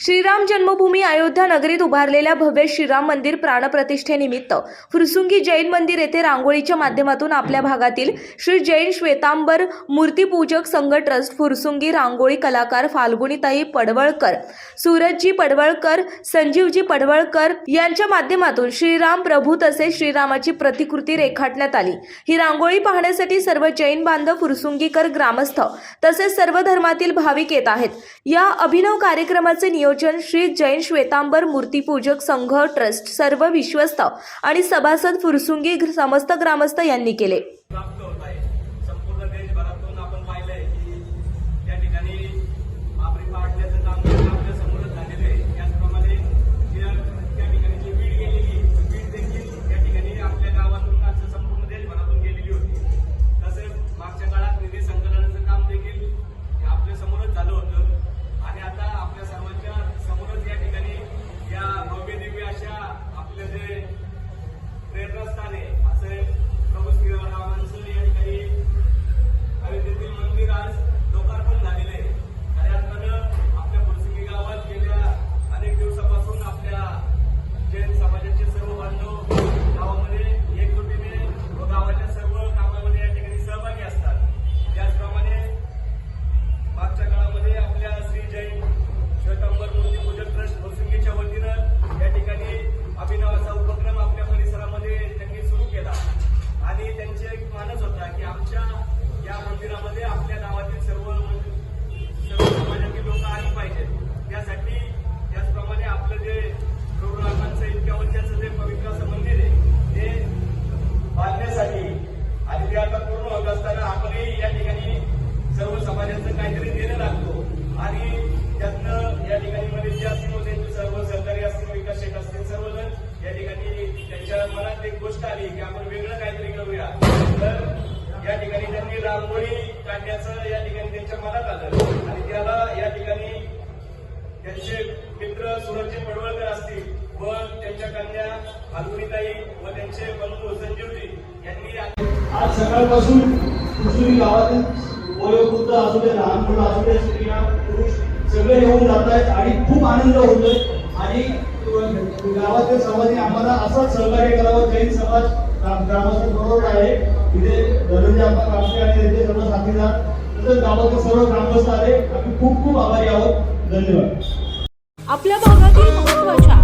श्रीराम जन्मभूमी अयोध्या नगरीत उभारलेल्या भव्य श्रीराम मंदिर प्राणप्रतिष्ठेनिमित्त फुरसुंगी जैन मंदिर येथे रांगोळीच्या माध्यमातून आपल्या भागातील श्री जैन श्वेतांबर मूर्तीपूजक संघ ट्रस्ट फुरसुंगी रांगोळी कलाकार फाल्गुनीताई पडवळकर सूरजजी पडवळकर संजीवजी पडवळकर यांच्या माध्यमातून श्रीराम प्रभू तसेच श्रीरामाची प्रतिकृती रेखाटण्यात आली. ही रांगोळी पाहण्यासाठी सर्व जैन बांधव फुरसुंगीकर ग्रामस्थ तसेच सर्व धर्मातील भाविक येत आहेत. या अभिनव कार्यक्रमाचे नियोजन श्री जैन श्वेतांबर मूर्तीपूजक संघ ट्रस्ट सर्व विश्वस्त आणि सभासद फुरसुंगी समस्त ग्रामस्थ यांनी केले. ते आता पूर्ण होत असताना आपणही या ठिकाणी सर्व समाजाचं काहीतरी देणं लागतो. आणि त्यातनं या ठिकाणी मध्ये जे असतील त्यांचे सर्व सहकारी असतील विकास शेठ असतील सर्वजण या ठिकाणी त्यांच्या मनात एक गोष्ट आली की आपण वेगळं काहीतरी करूया. तर या ठिकाणी त्यांनी रांगोळी काढण्याचं या ठिकाणी त्यांच्या मनात आलं. आणि त्याला या ठिकाणी त्यांचे मित्र सूरजचे पडवळकर असतील व त्यांच्या कन्या फाल्गुनीताई व त्यांचे बंधू संजीव आज सकाळपासून कुठली गावातील वयोवृद्ध असू दे लहान मुलं असू दे स्त्रिया पुरुष सगळे येऊन जात आहेत आणि खूप आनंद होतोय आणि गावातील समाजाने आम्हाला असंच सहकार्य करावं. जैन समाज ग्राम- ग्रामस्थ बरोबर आहे. इथे धनंजय आपण कापसे आणि त्यांचे सर्व साथीदार तसंच गावातील सर्व ग्रामस्थ आले आम्ही खूप खूप आभारी आहोत. धन्यवाद. आपल्या भागातील महत्त्वाच्या